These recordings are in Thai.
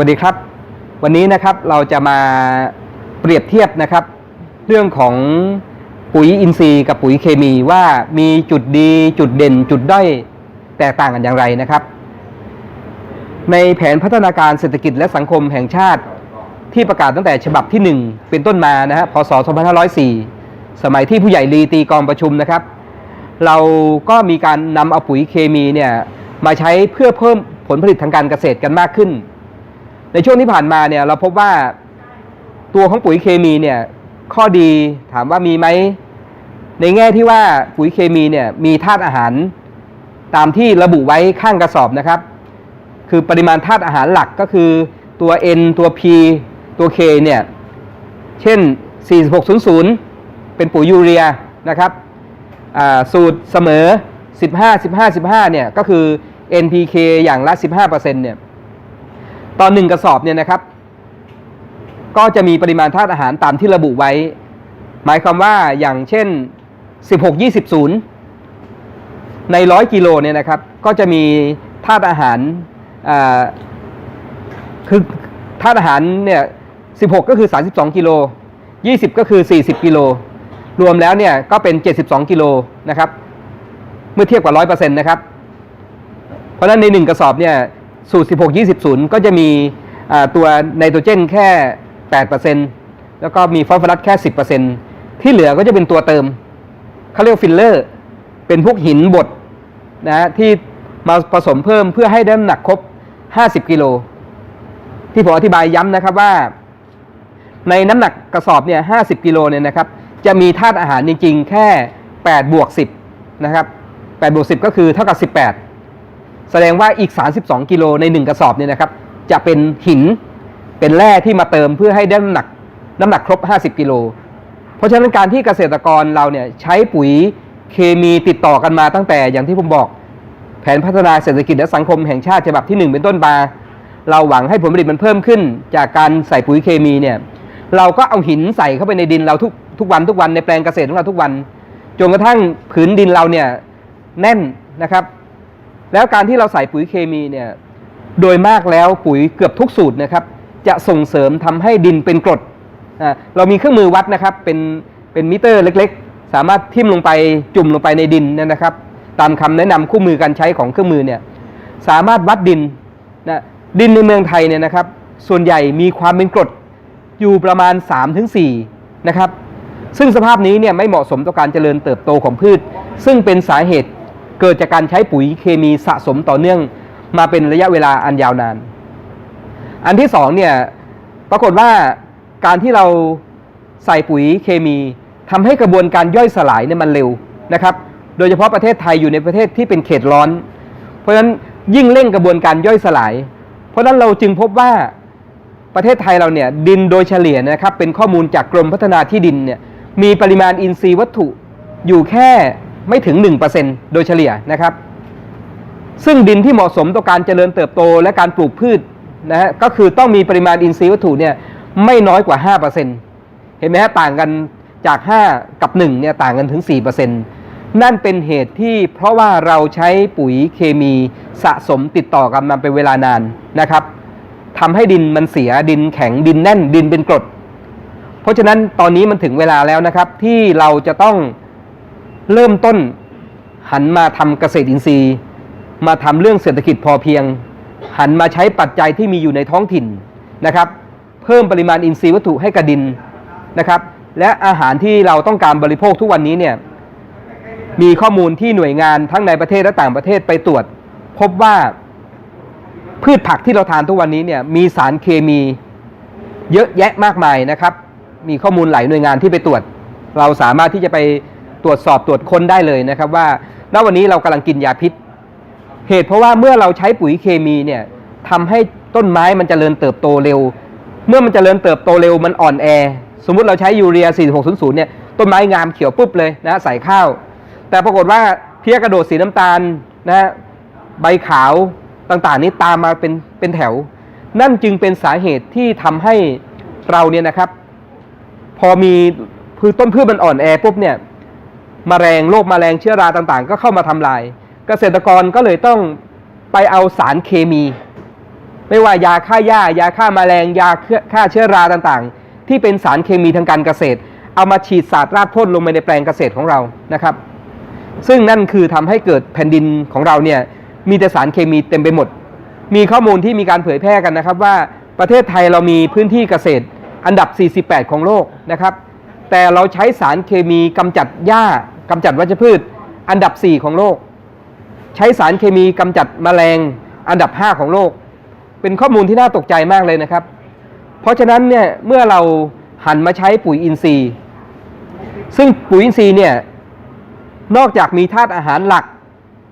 สวัสดีครับ วันนี้นะครับเราจะมาเปรียบเทียบนะครับ เรื่องของปุ๋ยอินทรีย์กับปุ๋ยเคมีว่ามีจุดดีจุดเด่น จุดด้อยแตกต่างกันอย่างไรนะครับ ในแผนพัฒนาการเศรษฐกิจและสังคมแห่งชาติที่ประกาศตั้งแต่ฉบับที่ 1 เป็นต้นมานะฮะพศ 2504 สมัยที่ผู้ใหญ่ลีตีกองประชุมนะครับ เราก็มีการนำเอาปุ๋ยเคมีเนี่ยมาใช้เพื่อเพิ่มผลผลิตทางการเกษตรกันมากขึ้น ในช่วงที่ผ่านมาเนี่ยเราพบว่าตัวของปุ๋ยเคมีเนี่ยข้อดีถามว่ามีไหมในแง่ที่ว่าปุ๋ยเคมีเนี่ยมีธาตุอาหาร ตามที่ระบุไว้ข้างกระสอบนะครับ คือปริมาณธาตุอาหารหลักก็คือตัว N ตัว P ตัว K เนี่ยเช่น 4600 เป็นปุ๋ยยูเรียนะครับสูตรเสมอ 15 15 15เนี่ยก็คือ NPK อย่างละ 15%เนี่ย ตอนหนึ่งกระสอบเนี่ยนะครับ ก็จะมีปริมาณธาตุอาหารตามที่ระบุไว้ หมายความว่าอย่างเช่น 16 20 0ใน 100 กิโลเนี่ยนะครับ ก็จะมีธาตุอาหารคือธาตุอาหารเนี่ย16 ก็คือ 32 กิโล 20 ก็คือ 40 กิโล รวมแล้วเนี่ยก็เป็น 72 กิโลนะครับ เมื่อเทียบกับ 100%นะครับ เพราะฉะนั้นใน 1 กระสอบเนี่ย สูตร 16 20 0 ก็จะมีตัวไนโตรเจนแค่ 8%แล้วก็มีฟอสฟอรัสแค่ 10%ที่เหลือก็จะเป็นตัวเติมเขาเรียกฟิลเลอร์ เป็นพวกหินบดนะฮะที่มาผสมเพิ่มเพื่อให้ได้น้ำหนักครบ 50 กิโล ที่ผมอธิบายย้ำนะครับว่า ในน้ำหนักกระสอบเนี่ย50 กิโลเนี่ยนะครับ จะมีธาตุอาหารจริงๆ แค่ 8 บวก 10 นะครับ8บวก10 ก็คือเท่ากับ 18 แสดงว่าอีก 32 กิโลใน 1 กระสอบเนี่ยนะครับ จะเป็นหินเป็นแร่ที่มาเติมเพื่อให้ได้น้ำหนักน้ำหนักครบ 50 กิโล เพราะฉะนั้นการที่เกษตรกรเราเนี่ยใช้ปุ๋ยเคมีติดต่อกันมาตั้งแต่อย่างที่ผมบอก แผนพัฒนาเศรษฐกิจและสังคมแห่งชาติฉบับที่ 1 เป็นต้นมาเราหวังให้ผลผลิตมันเพิ่มขึ้น จากการใส่ปุ๋ยเคมีเนี่ยเราก็เอาหินใส่เข้าไปในดินเราทุกทุกวันทุกวันในแปลงเกษตรของเราทุกวันจนกระทั่งผืนดินเราเนี่ยแน่นนะครับ แล้วการที่เราใส่ปุ๋ยเคมีเนี่ยโดยมากแล้วปุ๋ยเกือบทุกสูตรนะครับ จะส่งเสริมทำให้ดินเป็นกรดเรามีเครื่องมือวัดนะครับเป็นเป็นมิเตอร์เล็กๆ สามารถทิ่มลงไปจุ่มลงไปในดินนนะครับ ตามคำแนะนำคู่มือการใช้ของเครื่องมือเนี่ยสามารถวัดดินนะดินในเมืองไทยเนี่ยนะครับ ส่วนใหญ่มีความเป็นกรดอยู่ประมาณ 3-4นะครับซึ่งสภาพนี้เนี่ยไม่เหมาะสมต่อการเจริญเติบโตของพืช ซึ่งเป็นสาเหตุ เกิดจากการใช้ปุ๋ยเคมีสะสมต่อเนื่องมาเป็นระยะเวลาอันยาวนาน อันที่สองเนี่ยปรากฏว่าการที่เราใส่ปุ๋ยเคมีทำให้กระบวนการย่อยสลายเนี่ยมันเร็วนะครับ โดยเฉพาะประเทศไทยอยู่ในประเทศที่เป็นเขตร้อน เพราะฉะนั้นยิ่งเร่งกระบวนการย่อยสลาย เพราะฉะนั้นเราจึงพบว่าประเทศไทยเราเนี่ยดินโดยเฉลี่ยนะครับเป็นข้อมูลจากกรมพัฒนาที่ดินเนี่ยมีปริมาณอินทรีย์วัตถุอยู่แค่ ไม่ถึง 1%โดยเฉลี่ยนะครับ ซึ่งดินที่เหมาะสมต่อการเจริญเติบโตและการปลูกพืชนะฮะก็คือต้องมีปริมาณอินทรีย์วัตถุเนี่ยไม่น้อยกว่า 5%เห็นไหมฮะต่างกันจาก 5 กับ 1เนี่ยต่างกันถึง 4%นั่นเป็นเหตุที่เพราะว่าเราใช้ปุ๋ยเคมีสะสมติดต่อกันมาเป็นเวลานานนะครับทำให้ดินมันเสียดินแข็งดินแน่นดินเป็นกรด เพราะฉะนั้นตอนนี้มันถึงเวลาแล้วนะครับที่เราจะต้อง เริ่มต้นหันมาทำเกษตรอินทรีย์ มาทำเรื่องเศรษฐกิจพอเพียง หันมาใช้ปัจจัยที่มีอยู่ในท้องถิ่นนะครับ เพิ่มปริมาณอินทรีย์วัตถุให้กับดินนะครับ และอาหารที่เราต้องการบริโภคทุกวันนี้เนี่ยมีข้อมูลที่หน่วยงานทั้งในประเทศและต่างประเทศไปตรวจ พบว่าพืชผักที่เราทานทุกวันนี้เนี่ยมีสารเคมีเยอะแยะมากมายนะครับ มีข้อมูลหลายหน่วยงานที่ไปตรวจ เราสามารถที่จะไป ตรวจสอบตรวจค้นได้เลยนะครับว่าณวันนี้เรากำลังกินยาพิษ เหตุเพราะว่าเมื่อเราใช้ปุ๋ยเคมีเนี่ยทำให้ต้นไม้มันจเจริญเติบโตเร็ว เมื่อมันจเจริญเติบโตเร็วมันอ่อนแอ สมมุติเราใช้ยูเรีย 4600 เนี่ยต้นไม้งามเขียวปุ๊บเลยนะใส่ข้าว แต่ปรากฏว่าเพี้ยกระโดดสีน้ำตาลนะใบขาวต่างๆ นี้ตามมาเป็นเป็นแถว นั่นจึงเป็นสาเหตุที่ทำให้เราเนี่ยนะครับ พอมีพืชต้นพืชมันอ่อนแอปุ๊บเนี่ย มแมลงโรคมแมลงเชื้อราต่างๆ ก็เข้ามาทำลาย เกษตรกรก็เลยต้องไปเอาสารเคมี ไม่ว่ายาฆ่าหญ้ายาฆ่าแมลงยาฆ่าเชื้อราต่างๆ ที่เป็นสารเคมีทางการเกษตร เอามาฉีดสาดราดพ่นลงไปในแปลงเกษตรของเรานะครับ ซึ่งนั่นคือทำให้เกิดแผ่นดินของเราเนี่ยมีแต่สารเคมีเต็มไปหมด มีข้อมูลที่มีการเผยแพร่กันนะครับว่าประเทศไทยเรามีพื้นที่เกษตรอันดับ 48 ของโลกนะครับ แต่เราใช้สารเคมีกำจัดหญ้า กำจัดวัชพืช อันดับ 4 ของโลก ใช้สารเคมีกำจัดแมลงอันดับ 5 ของโลก เป็นข้อมูลที่น่าตกใจมากเลยนะครับ เพราะฉะนั้นเนี่ยเมื่อเราหันมาใช้ปุ๋ยอินทรีย์ ซึ่งปุ๋ยอินทรีย์เนี่ยนอกจากมีธาตุอาหารหลัก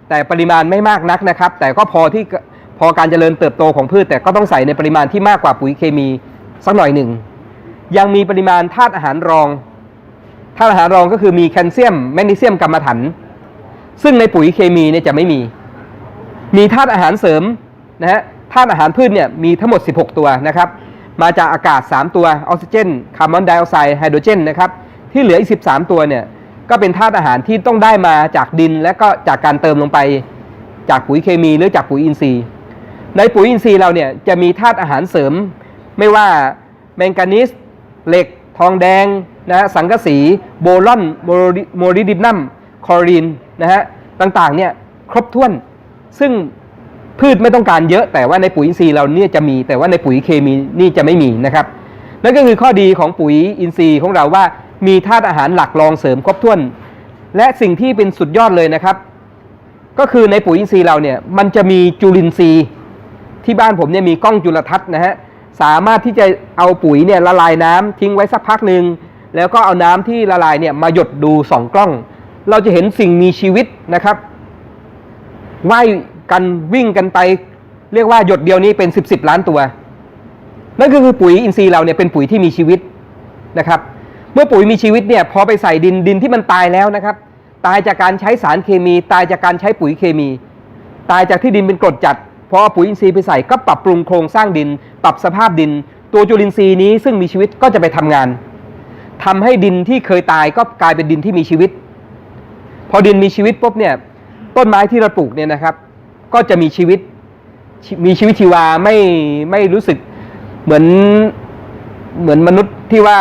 แต่ปริมาณไม่มากนักนะครับ แต่ก็พอที่พอการเจริญเติบโตของพืช แต่ก็ต้องใส่ในปริมาณที่มากกว่าปุ๋ยเคมีสักหน่อยหนึ่งยังมีปริมาณธาตุอาหารรอง ธาตุอาหารรองก็คือมีแคลเซียมแมกนีเซียมกรรมะถัน ซึ่งในปุ๋ยเคมีเนี่ยจะไม่มี มีธาตุอาหารเสริมนะฮะธาตุอาหารพืชเนี่ยมีทั้งหมด 16 ตัวนะครับ มาจากอากาศ 3 ตัวออกซิเจนคาร์บอนไดออกไซด์ไฮโดรเจนนะครับที่เหลืออีก 13 ตัวเนี่ยก็เป็นธาตุอาหารที่ต้องได้มาจากดิน และก็จากการเติมลงไปจากปุ๋ยเคมีหรือจากปุ๋ยอินทรีย์ ในปุ๋ยอินทรีย์เราเนี่ยจะมีธาตุอาหารเสริม ไม่ว่าแมงกานีสเหล็ก ทองแดง นะฮะสังกะสีโบลอนโมลิดินัมคลอรีนนะฮะต่างๆเนี่ยครบถ้วน ซึ่งพืชไม่ต้องการเยอะ แต่ว่าในปุ๋ยอินทรีย์เราเนี่ยจะมี แต่ว่าในปุ๋ยเคมีนี่จะไม่มีนะครับ นั่นก็คือข้อดีของปุ๋ยอินทรีย์ของเราว่ามีธาตุอาหารหลักรองเสริมครบถ้วน และสิ่งที่เป็นสุดยอดเลยนะครับ ก็คือในปุ๋ยอินทรีย์เราเนี่ยมันจะมีจุลินทรีย์ ที่บ้านผมเนี่ยมีกล้องจุลทรรศน์นะฮะสามารถที่จะเอาปุ๋ยเนี่ยละลายน้ำทิ้งไว้สักพักหนึ่ง แล้วก็เอาน้ำที่ละลายเนี่ยมาหยดดูสองกล้อง เราจะเห็นสิ่งมีชีวิตนะครับว่ายกันวิ่งกันไป เรียกว่าหยดเดียวนี้เป็นสิบสิบล้านตัว นั่นก็คือปุ๋ยอินทรีย์เราเนี่ยเป็นปุ๋ยที่มีชีวิตนะครับ เมื่อปุ๋ยมีชีวิตเนี่ยพอไปใส่ดินดินที่มันตายแล้วนะครับ ตายจากการใช้สารเคมี ตายจากการใช้ปุ๋ยเคมี ตายจากที่ดินเป็นกรดจัดพอปุ๋ยอินทรีย์ไปใส่ก็ปรับปรุงโครงสร้างดิน ปรับสภาพดิน ตัวจุลินทรีย์นี้ซึ่งมีชีวิตก็จะไปทำงาน ทำให้ดินที่เคยตายก็กลายเป็นดินที่มีชีวิต พอดินมีชีวิตปุ๊บเนี่ย ต้นไม้ที่เราปลูกเนี่ยนะครับ ก็จะมีชีวิตมีชีวิตชีวาไม่ไม่รู้สึกเหมือนเหมือนมนุษย์ที่ว่า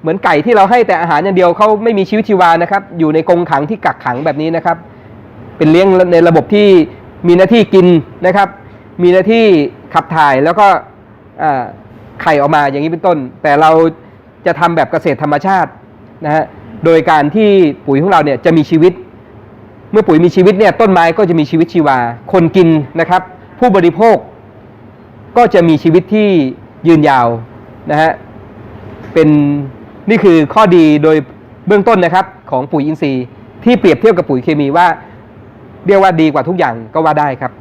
เหมือนไก่ที่เราให้แต่อาหารอย่างเดียวเขาไม่มีชีวิตชีวานะครับ อยู่ในกรงขังที่กักขังแบบนี้นะครับ เป็นเลี้ยงในระบบที่มีหน้าที่กินนะครับ มีหน้าที่ขับถ่ายแล้วก็ไข่ออกมาอย่างนี้เป็นต้น แต่เรา จะทำแบบเกษตรธรรมชาตินะฮะโดยการที่ปุ๋ยของเราเนี่ยจะมีชีวิต เมื่อปุ๋ยมีชีวิตเนี่ยต้นไม้ก็จะมีชีวิตชีวา คนกินนะครับ ผู้บริโภคก็จะมีชีวิตที่ยืนยาวนะฮะเป็นนี่คือข้อดีโดยเบื้องต้นนะครับของปุ๋ยอินทรีย์ที่เปรียบเทียบกับปุ๋ยเคมีว่า เรียกว่าดีกว่าทุกอย่างก็ว่าได้ครับ